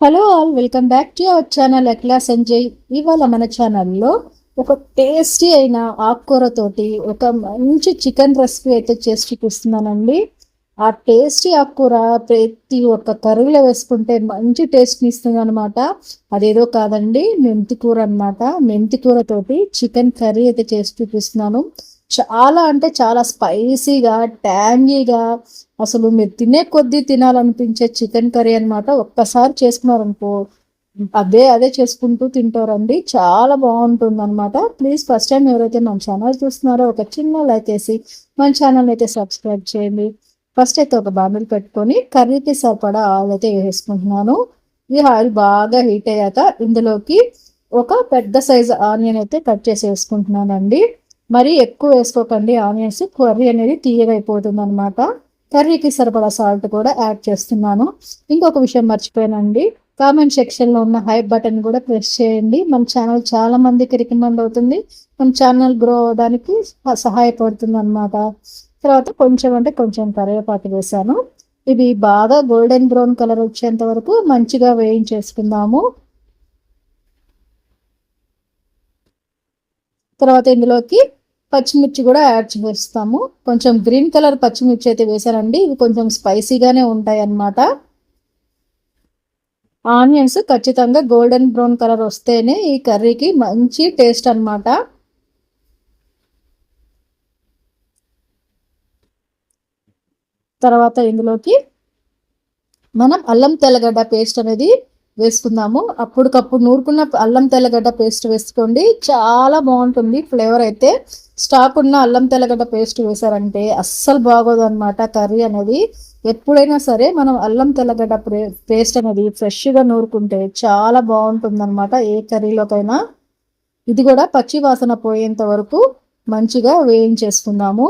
Hello all welcome back to our channel ఎక్లా Sanjay ఇవాళ మన ఛానల్లో ఒక టేస్టీ అయిన ఆకుకూరతోటి ఒక మంచి చికెన్ రెసిపీ అయితే చేసి చూపిస్తున్నానండి. ఆ టేస్టీ ఆకుకూర ప్రతి ఒక్క కర్రీలో వేసుకుంటే మంచి టేస్ట్ని ఇస్తుంది అనమాట అదేదో కాదండి మెంతి కూర అనమాట మెంతి కూరతోటి చికెన్ కర్రీ అయితే చేసి చూపిస్తున్నాను. చాలా అంటే చాలా స్పైసీగా ట్యాంగీగా అసలు మీరు తినే కొద్దీ తినాలనిపించే చికెన్ కర్రీ అనమాట ఒక్కసారి చేసుకున్నారనుకో అదే అదే చేసుకుంటూ తింటారండి. చాలా బాగుంటుంది అనమాట ప్లీజ్ ఫస్ట్ టైం ఎవరైతే మన ఛానల్ చూస్తున్నారో ఒక చిన్న లైక్ వేసి మన ఛానల్ అయితే సబ్స్క్రైబ్ చేయండి. ఫస్ట్ అయితే ఒక బాండిల్ పెట్టుకొని కర్రీకి సరిపడా ఆయిల్ అయితే వేసుకుంటున్నాను. ఈ ఆయిల్ బాగా హీట్ అయ్యాక ఇందులోకి ఒక పెద్ద సైజు ఆనియన్ అయితే కట్ చేసి వేసుకుంటున్నానండి. మరి ఎక్కువ వేసుకోకండి. ఆనియన్స్ కర్రీ అనేది తీయగైపోతుంది అనమాట కర్రీకి సరిపడా సాల్ట్ కూడా యాడ్ చేస్తున్నాను. ఇంకొక విషయం మర్చిపోయానండి. కామెంట్ సెక్షన్లో ఉన్న హై బటన్ కూడా ప్రెస్ చేయండి. మన ఛానల్ చాలా మందికి రికమెండ్ అవుతుంది. మన ఛానల్ గ్రో అవడానికి సహాయపడుతుంది అనమాట తర్వాత కొంచెం అంటే కొంచెం కరివేపాకు వేసాను ఇవి బాగా గోల్డెన్ బ్రౌన్ కలర్ వచ్చేంత వరకు మంచిగా వేయించేసుకుందాము. తర్వాత ఇందులోకి పచ్చిమిర్చి కూడా యాడ్ చేస్తాము. కొంచెం గ్రీన్ కలర్ పచ్చిమిర్చి అయితే వేసారండి ఇవి కొంచెం స్పైసీగానే ఉంటాయి అన్నమాట ఆనియన్స్ ఖచ్చితంగా గోల్డెన్ బ్రౌన్ కలర్ వస్తేనే ఈ కర్రీకి మంచి టేస్ట్ అనమాట తర్వాత ఇందులోకి మనం అల్లం తెల్లగడ్డ పేస్ట్ అనేది వేసుకుందాము. అప్పటికప్పుడు నూరుకున్న అల్లం తెల్లగడ్డ పేస్ట్ వేసుకోండి. చాలా బాగుంటుంది ఫ్లేవర్ అయితే. స్టాక్ ఉన్న అల్లం తెల్లగడ్డ పేస్ట్ వేసారంటే అస్సలు బాగోదు అనమాట కర్రీ అనేది. ఎప్పుడైనా సరే మనం అల్లం తెల్లగడ్డ పేస్ట్ అనేది ఫ్రెష్గా నూరుకుంటే చాలా బాగుంటుంది అనమాట ఏ కర్రీలోకైనా. ఇది కూడా పచ్చి వాసన పోయేంత వరకు మంచిగా వేయించేసుకుందాము.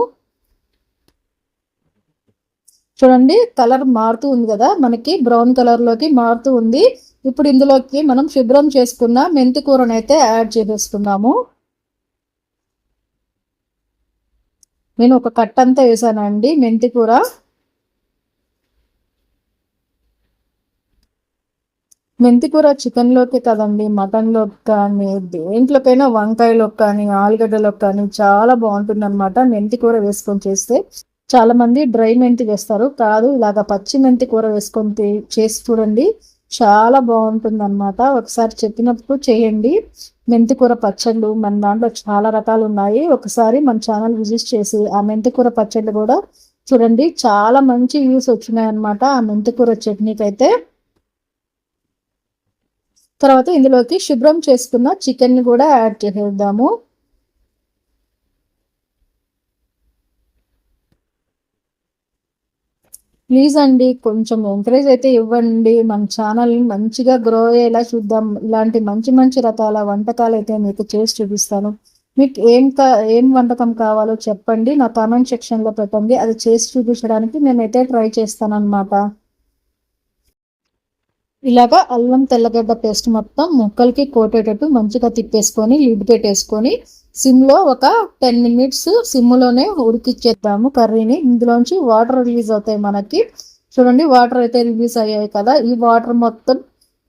చూడండి కలర్ మారుతూ ఉంది కదా మనకి బ్రౌన్ కలర్లోకి మారుతూ ఉంది. ఇప్పుడు ఇందులోకి మనం శుభ్రం చేసుకున్న మెంతి కూరను అయితే యాడ్ చేసేస్తున్నాము నేను ఒక కట్ అంతా వేసానండి మెంతి కూర. మెంతి కూర చికెన్లోకి కదండి మటన్లోకి కానీ దేంట్లోకైనా వంకాయలోకి కానీ ఆలుగడ్డలోకి కానీ చాలా బాగుంటుంది అనమాట మెంతి కూర వేసుకొని చేస్తే. చాలా మంది డ్రై మెంతి వేస్తారు. కాదు ఇలాగ పచ్చి మెంతి కూర వేసుకొని చేసి చూడండి. చాలా బాగుంటుంది అనమాట ఒకసారి చెప్పినప్పుడు చేయండి. మెంతి కూర పచ్చళ్ళు మన దాంట్లో చాలా రకాలు ఉన్నాయి. ఒకసారి మన ఛానల్ విజిట్ చేసి ఆ మెంతికూర పచ్చళ్ళు కూడా చూడండి. చాలా మంచి వ్యూస్ వచ్చినాయి అనమాట ఆ మెంతికూర చట్నీకి అయితే తర్వాత ఇందులోకి శుభ్రం చేసుకున్న చికెన్ని కూడా యాడ్ చేసేద్దాము. ప్లీజ్ అండి కొంచెం ఎంకరేజ్ అయితే ఇవ్వండి. మన ఛానల్ని మంచిగా గ్రో అయ్యేలా చూద్దాం. ఇలాంటి మంచి మంచి రకాల వంటకాలు అయితే మీకు చేసి చూపిస్తాను. మీకు ఏం కా ఏం వంటకం కావాలో చెప్పండి. నా కామెంట్ సెక్షన్లో పెట్టండి. అది చేసి చూపించడానికి నేనైతే ట్రై చేస్తానన్నమాట. ఇలాగా అల్లం తెల్లగడ్డ పేస్ట్ మొత్తం ముక్కలకి కోటేటట్టు మంచిగా తిప్పేసుకొని లిడ్ పెట్టేసుకొని సిమ్లో ఒక టెన్ మినిట్స్ సిమ్లోనే ఉడికిచ్చేద్దాము కర్రీని. ఇందులోంచి వాటర్ రిలీజ్ అవుతాయి మనకి. చూడండి వాటర్ అయితే రిలీజ్ అయ్యాయి కదా. ఈ వాటర్ మొత్తం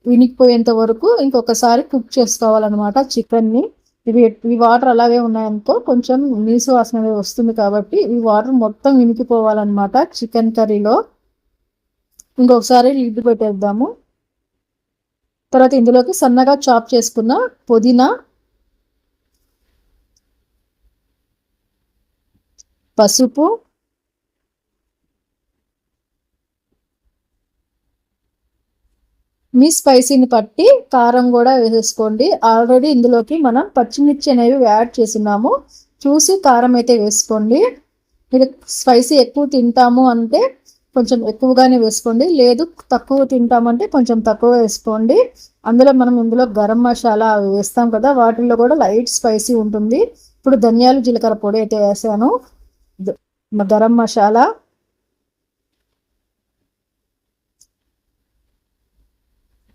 వినికిపోయేంత వరకు ఇంకొకసారి కుక్ చేసుకోవాలన్నమాట చికెన్ని. ఇవి ఈ వాటర్ అలాగే ఉన్నాయనుకో కొంచెం నీసు వాసన వస్తుంది కాబట్టి ఈ వాటర్ మొత్తం వినికిపోవాలన్నమాట చికెన్ కర్రీలో. ఇంకొకసారి లిడ్ పెట్టేద్దాము. తర్వాత ఇందులోకి సన్నగా చాప్ చేసుకున్న పుదీనా పసుపు మీ స్పైసీని పట్టి కారం కూడా వేసేసుకోండి. ఆల్రెడీ ఇందులోకి మనం పచ్చిమిర్చి అనేవి యాడ్ చేస్తున్నాము. చూసి కారం అయితే వేసుకోండి. మీరు స్పైసీ ఎక్కువ తింటాము అంటే కొంచెం ఎక్కువగానే వేసుకోండి. లేదు తక్కువ తింటామంటే కొంచెం తక్కువ వేసుకోండి. అందులో మనం ఇందులో గరం మసాలా వేస్తాం కదా వాటిల్లో కూడా లైట్ స్పైసీ ఉంటుంది. ఇప్పుడు ధనియాలు జీలకర్ర పొడి అయితే వేసాను. గరం మసాలా.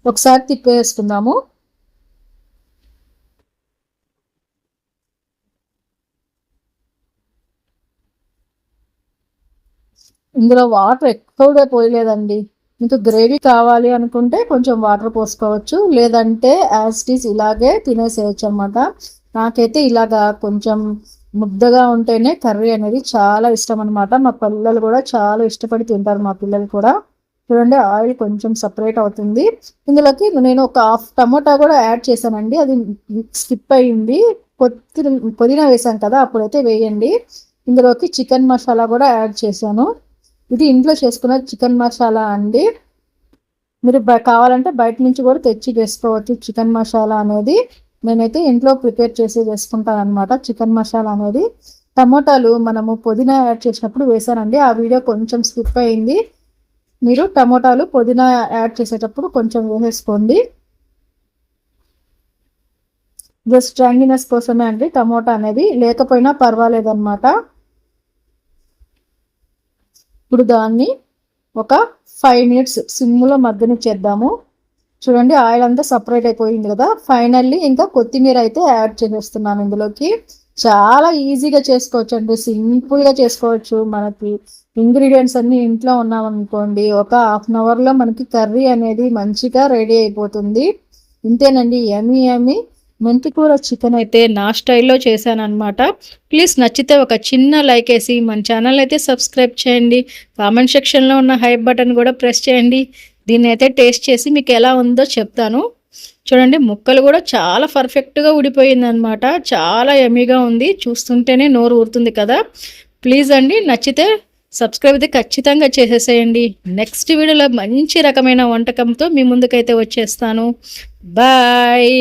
ఒకసారి తిప్పేసుకుందాము. ఇందులో వాటర్ ఎక్కువగా పోయలేదండి. మీకు గ్రేవీ కావాలి అనుకుంటే కొంచెం వాటర్ పోసుకోవచ్చు. లేదంటే యాజ్ ఇట్ ఇలాగే తినేసేయచ్చు అనమాట నాకైతే ఇలాగా కొంచెం ముద్దగా ఉంటేనే కర్రీ అనేది చాలా ఇష్టం అనమాట మా పిల్లలు కూడా చాలా ఇష్టపడి తింటారు మా పిల్లలు కూడా. చూడండి ఆయిల్ కొంచెం సపరేట్ అవుతుంది. ఇందులోకి నేను ఒక హాఫ్ టమోటా కూడా యాడ్ చేశానండి. అది స్కిప్ అయ్యింది. కొత్తి పుదీనా వేసాను కదా అప్పుడైతే వేయండి. ఇందులోకి చికెన్ మసాలా కూడా యాడ్ చేశాను. ఇది ఇంట్లో చేసుకున్న చికెన్ మసాలా అండి. మీరు కావాలంటే బయట నుంచి కూడా తెచ్చి చేసుకోవచ్చు చికెన్ మసాలా అనేది. నేనైతే ఇంట్లో ప్రిపేర్ చేసి వేసుకుంటాను అనమాట చికెన్ మసాలా అనేది టమోటాలు మనము పుదీనా యాడ్ చేసినప్పుడు వేసానండి. ఆ వీడియో కొంచెం స్కిప్ అయింది. మీరు టమోటాలు పుదీనా యాడ్ చేసేటప్పుడు కొంచెం వేసేసుకోండి జస్ట్ స్ట్రాంగినెస్ కోసమే అండి టమోటా అనేది. లేకపోయినా పర్వాలేదు అనమాట ఇప్పుడు దాన్ని ఒక ఫైవ్ మినిట్స్ సిమ్లో మగ్గని చేద్దాము చూడండి ఆయిల్ అంతా సపరేట్ అయిపోయింది కదా. ఫైనల్లీ ఇంకా కొత్తిమీర అయితే యాడ్ చేసేస్తున్నాను ఇందులోకి. చాలా ఈజీగా చేసుకోవచ్చు అండి సింపుల్గా చేసుకోవచ్చు మనకి. ఇంగ్రీడియంట్స్ అన్ని ఇంట్లో ఉన్నామనుకోండి ఒక హాఫ్ అన్ అవర్లో మనకి కర్రీ అనేది మంచిగా రెడీ అయిపోతుంది. ఇంతేనండి ఎమి ఎమి మెంతికూర చికెన్ అయితే నా స్టైల్లో చేశాను ప్లీజ్ నచ్చితే ఒక చిన్న లైక్ వేసి మన ఛానల్ అయితే సబ్స్క్రైబ్ చేయండి. కామెంట్ సెక్షన్లో ఉన్న హైప్ బటన్ కూడా ప్రెస్ చేయండి. దీన్ని అయితే టేస్ట్ చేసి మీకు ఎలా ఉందో చెప్తాను. చూడండి ముక్కలు కూడా చాలా పర్ఫెక్ట్గా ఉడిపోయింది అనమాట చాలా ఎమీగా ఉంది. చూస్తుంటేనే నోరు ఊరుతుంది కదా. ప్లీజ్ అండి నచ్చితే సబ్స్క్రైబ్ అయితే ఖచ్చితంగా చేసేసేయండి. నెక్స్ట్ వీడియోలో మంచి రకమైన వంటకంతో మీ ముందుకైతే వచ్చేస్తాను. బాయ్!